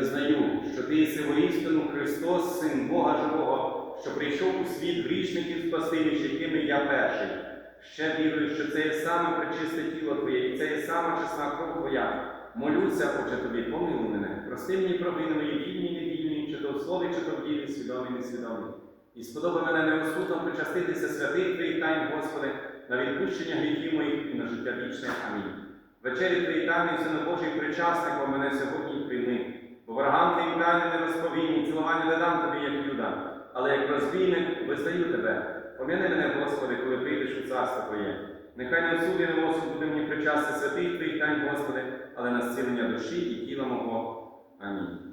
визнаю, що Ти єси воістину Христос, Син Бога що прийшов у світ грішників спасти, якими я перший. Ще вірую, що це є саме пречисте тіло Твоє, і це є сама чесна кров Твоя. Молюся, Отче Тобі, помилуй мене, прости мені провини мої вільні, невільні, чи то в слові, чи то в ділі, свідомі, несвідомі. І сподоби мене неосудно причаститися святих Твоїх тайн, Господи, на відпущення гріхів моїх і на життя вічне. Амінь. Вечері Твої тайни, Сину Божий, причасник, мене сьогодні прийми. Бо ворогам Твоїм тайни не розповім, і цілування не дам але як розбійник визнаю Тебе. Пом'яни мене, Господи, коли прийдеш у царство Твоє. Нехай не осудений осуд буде мені причасти святих Твоїх тайн, Господи, але на зцілення душі і тіла мого. Амінь.